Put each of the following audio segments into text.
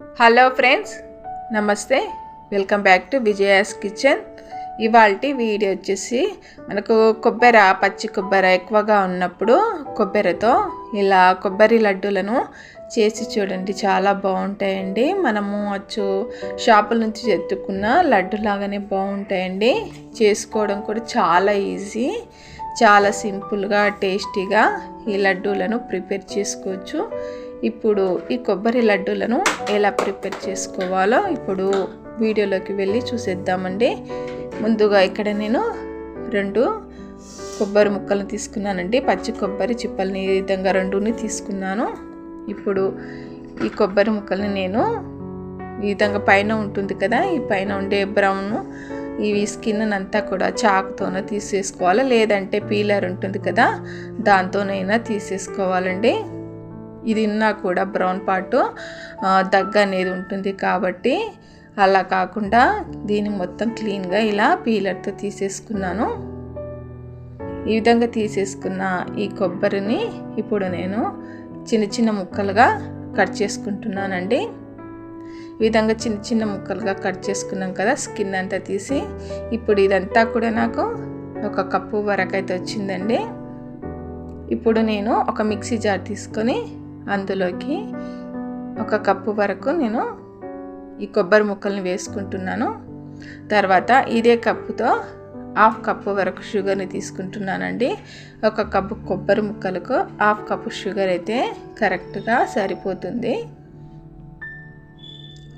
Hello friends నమస్తే. Welcome back to Vijaya's kitchen. ఇవాళ video వచ్చేసి మనకు కొబ్బరి పచ్చి కొబ్బరి ఎక్కువగా ఉన్నప్పుడు కొబ్బరితో ఇలా కొబ్బరి లడ్డూలను చేసి చూడండి చాలా బాగుంటాయండి. మనము వచ్చు షాపుల నుంచి ఎత్తుకున్న లడ్డు లాగానే బాగుంటాయండి. చేసుకోవడం కూడా చాలా ఈజీ చాలా సింపుల్గా టేస్టీగా ఈ లడ్డూలను ప్రిపేర్ చేసుకోవచ్చు. ఇప్పుడు ఈ కొబ్బరి లడ్డూలను ఎలా ప్రిపేర్ చేసుకోవాలో ఇప్పుడు వీడియోలోకి వెళ్ళి చూసేద్దామండి. ముందుగా ఇక్కడ నేను రెండు కొబ్బరి ముక్కలను తీసుకున్నానండి. పచ్చి కొబ్బరి చిప్పల్ని ఈ విధంగా రెండుని తీసుకున్నాను. ఇప్పుడు ఈ కొబ్బరి ముక్కల్ని నేను ఈ విధంగా పైన ఉంటుంది కదా ఈ పైన ఉండే బ్రౌన్ ఇవి స్కిన్ అంతా కూడా చాకుతోనే తీసేసుకోవాలి. లేదంటే పీలర్ ఉంటుంది కదా దాంతోనైనా తీసేసుకోవాలండి. ఇదిన్నా కూడా బ్రౌన్ పార్ట్ దగ్గ అనేది ఉంటుంది కాబట్టి అలా కాకుండా దీన్ని మొత్తం క్లీన్గా ఇలా పీలర్తో తీసేసుకున్నాను. ఈ విధంగా తీసేసుకున్న ఈ కొబ్బరిని ఇప్పుడు నేను చిన్న చిన్న ముక్కలుగా కట్ చేసుకుంటున్నానండి. ఈ విధంగా చిన్న చిన్న ముక్కలుగా కట్ చేసుకున్నాం కదా స్కిన్ అంతా తీసి. ఇప్పుడు ఇదంతా కూడా నాకు ఒక కప్పు వరకు అయితే వచ్చిందండి. ఇప్పుడు నేను ఒక మిక్సీ జార్ తీసుకొని అందులోకి ఒక కప్పు వరకు నేను ఈ కొబ్బరి ముక్కల్ని వేసుకుంటున్నాను. తర్వాత ఇదే కప్పుతో హాఫ్ కప్పు వరకు షుగర్ని తీసుకుంటున్నానండి. ఒక కప్పు కొబ్బరి ముక్కలకు హాఫ్ కప్పు షుగర్ అయితే కరెక్ట్గా సరిపోతుంది.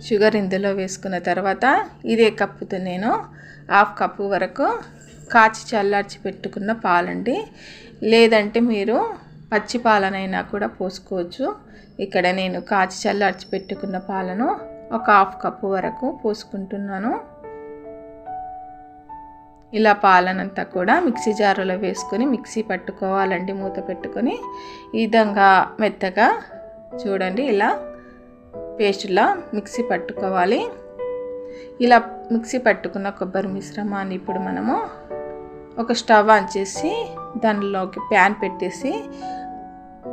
షుగర్ ఇందులో వేసుకున్న తర్వాత ఇదే కప్పుతో నేను హాఫ్ కప్పు వరకు కాచి చల్లార్చి పెట్టుకున్న పాలండి. లేదంటే మీరు పచ్చి పాలనైనా కూడా పోసుకోవచ్చు. ఇక్కడ నేను కాచి చల్లార్చి పెట్టుకున్న పాలను ఒక హాఫ్ కప్పు వరకు పోసుకుంటున్నాను. ఇలా పాలనంతా కూడా మిక్సీ జారులో వేసుకొని మిక్సీ పట్టుకోవాలండి మూత పెట్టుకొని. ఈ విధంగా మెత్తగా చూడండి ఇలా పేస్ట్లా మిక్సీ పట్టుకోవాలి. ఇలా మిక్సీ పట్టుకున్న కొబ్బరి మిశ్రమాన్ని ఇప్పుడు మనము ఒక స్టవ్ ఆన్ చేసి దానిలోకి ప్యాన్ పెట్టేసి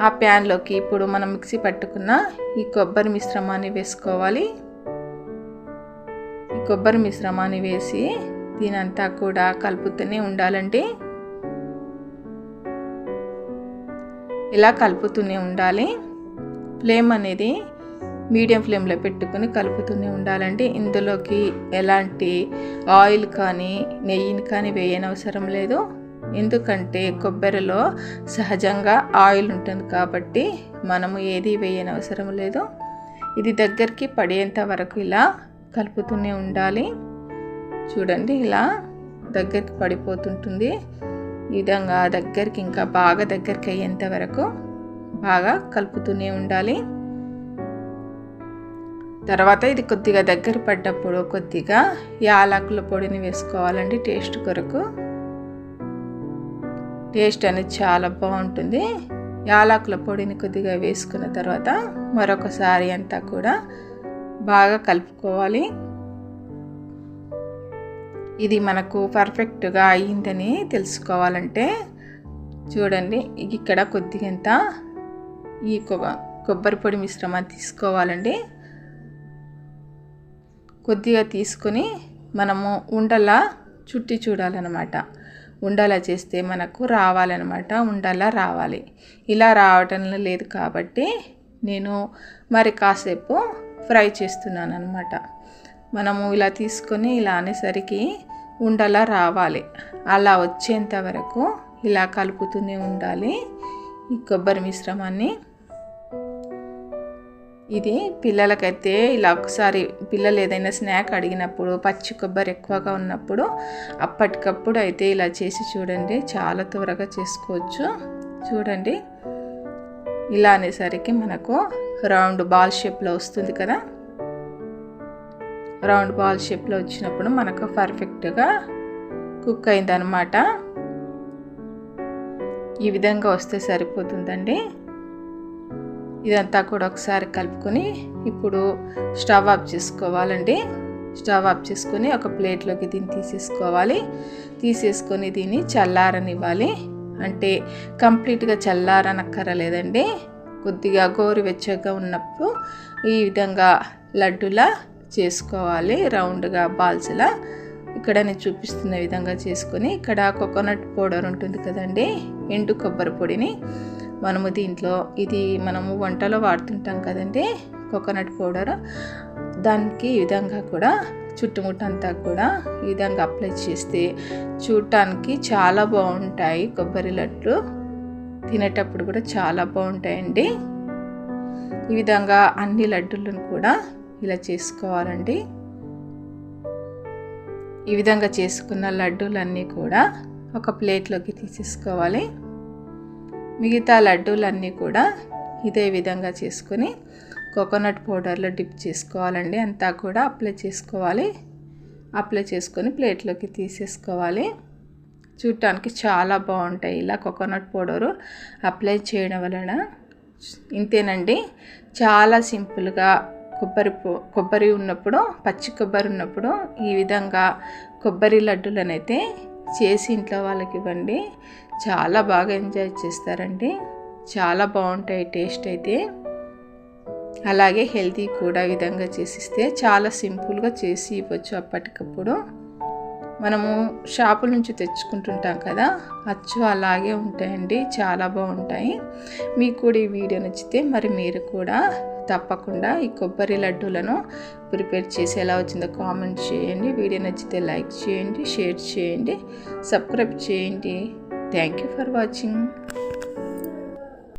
ఆ ప్యాన్లోకి ఇప్పుడు మనం మిక్సీ పట్టుకున్న ఈ కొబ్బరి మిశ్రమాన్ని వేసుకోవాలి. ఈ కొబ్బరి మిశ్రమాన్ని వేసి దీనంతా కూడా కలుపుతూనే ఉండాలండి. ఇలా కలుపుతూనే ఉండాలి. ఫ్లేమ్ అనేది మీడియం ఫ్లేమ్లో పెట్టుకుని కలుపుతూనే ఉండాలండి. ఇందులోకి ఎలాంటి ఆయిల్ కానీ నెయ్యిని కానీ వేయనవసరం లేదు. ఎందుకంటే కొబ్బరిలో సహజంగా ఆయిల్ ఉంటుంది కాబట్టి మనము ఏది వేయనవసరం లేదు. ఇది దగ్గరికి పడేంత వరకు ఇలా కలుపుతూనే ఉండాలి. చూడండి ఇలా దగ్గరికి పడిపోతుంటుంది. ఈ విధంగా దగ్గరికి ఇంకా బాగా దగ్గరికి అయ్యేంత వరకు బాగా కలుపుతూనే ఉండాలి. తర్వాత ఇది కొద్దిగా దగ్గర పడ్డప్పుడు కొద్దిగా యాలకుల పొడిని వేసుకోవాలండి టేస్ట్ కొరకు. టేస్ట్ అనేది చాలా బాగుంటుంది. యాలకుల పొడిని కొద్దిగా వేసుకున్న తర్వాత మరొకసారి అంతా కూడా బాగా కలుపుకోవాలి. ఇది మనకు పర్ఫెక్ట్గా అయ్యిందని తెలుసుకోవాలంటే చూడండి ఇక్కడ కొద్దిగంత ఈ కొబ్బరి పొడి మిశ్రమాన్ని తీసుకోవాలండి. కొద్దిగా తీసుకొని మనము ఉండలా చుట్టి చూడాలన్నమాట. ఉండలా చేస్తే మనకు రావాలన్నమాట. ఉండలా రావాలి. ఇలా రావటం లేదు కాబట్టి నేను మరి కాసేపు ఫ్రై చేస్తున్నాను అనమాట మనము ఇలా తీసుకొని ఇలా అనేసరికి ఉండలా రావాలి. అలా వచ్చేంత వరకు ఇలా కలుపుతూనే ఉండాలి. ఈ కొబ్బరి మిశ్రమాన్ని ఇది పిల్లలకైతే ఇలా ఒకసారి పిల్లలు ఏదైనా స్నాక్ అడిగినప్పుడు పచ్చి కొబ్బరి ఎక్కువగా ఉన్నప్పుడు అప్పటికప్పుడు అయితే ఇలా చేసి చూడండి. చాలా త్వరగా చేసుకోవచ్చు. చూడండి. ఇలా అనేసరికి మనకు రౌండ్ బాల్ షేప్లో వస్తుంది కదా? రౌండ్ బాల్ షేప్లో వచ్చినప్పుడు మనకు పర్ఫెక్ట్గా కుక్ అయిందనమాట ఈ విధంగా వస్తే సరిపోతుందండి. ఇదంతా కూడా ఒకసారి కలుపుకొని ఇప్పుడు స్టవ్ ఆఫ్ చేసుకోవాలండి. స్టవ్ ఆఫ్ చేసుకొని ఒక ప్లేట్లోకి దీన్ని తీసేసుకోవాలి. తీసేసుకొని దీన్ని చల్లారనివ్వాలి. అంటే కంప్లీట్గా చల్లారనక్కరలేదండి. కొద్దిగా గోరువెచ్చగా ఉన్నప్పుడు ఈ విధంగా లడ్డులా చేసుకోవాలి. రౌండ్గా బాల్స్లా. ఇక్కడ నేను చూపిస్తున్న విధంగా చేసుకొని ఇక్కడ కోకోనట్ పౌడర్ ఉంటుంది కదండి. ఎండు కొబ్బరి పొడిని మనము దీంట్లో ఇది మనము వంటలో వాడుతుంటాం కదండి కోకోనట్ పౌడర్ దానికి ఈ విధంగా కూడా చుట్టుముట్టంతా కూడా ఈ విధంగా అప్లై చేస్తే చూడటానికి చాలా బాగుంటాయి కొబ్బరి లడ్లు. తినేటప్పుడు కూడా చాలా బాగుంటాయండి. ఈ విధంగా అన్ని లడ్డులను కూడా ఇలా చేసుకోవాలండి. ఈ విధంగా చేసుకున్న లడ్డూలన్నీ కూడా ఒక ప్లేట్లోకి తీసేసుకోవాలి. మిగతా లడ్డూలన్నీ కూడా ఇదే విధంగా చేసుకొని కోకోనట్ పౌడర్లో డిప్ చేసుకోవాలండి. అంతా కూడా అప్లై చేసుకోవాలి. అప్లై చేసుకొని ప్లేట్లోకి తీసేసుకోవాలి. చూడటానికి చాలా బాగుంటాయి. ఇలా కోకోనట్ పౌడరు అప్లై చేయడం వలన ఇంతేనండి. చాలా సింపుల్గా కొబ్బరి కొబ్బరి ఉన్నప్పుడు పచ్చి కొబ్బరి ఉన్నప్పుడు ఈ విధంగా కొబ్బరి లడ్డులనైతే చేసి ఇంట్లో వాళ్ళకి ఇవ్వండి. చాలా బాగా ఎంజాయ్ చేస్తారండి. చాలా బాగుంటాయి టేస్ట్ అయితే. అలాగే హెల్తీ కూడా విధంగా చేసిస్తే చాలా సింపుల్గా చేసి ఇవ్వచ్చు అప్పటికప్పుడు. మనము షాపుల నుంచి తెచ్చుకుంటుంటాం కదా అచ్చు అలాగే ఉంటాయండి. చాలా బాగుంటాయి. మీకు కూడా ఈ వీడియో నచ్చితే మరి మీరు కూడా తప్పకుండా ఈ కొబ్బరి లడ్డూలను ప్రిపేర్ చేసి ఎలా వచ్చిందో కామెంట్ చేయండి. వీడియో నచ్చితే లైక్ చేయండి షేర్ చేయండి సబ్స్క్రైబ్ చేయండి. Thank you for watching.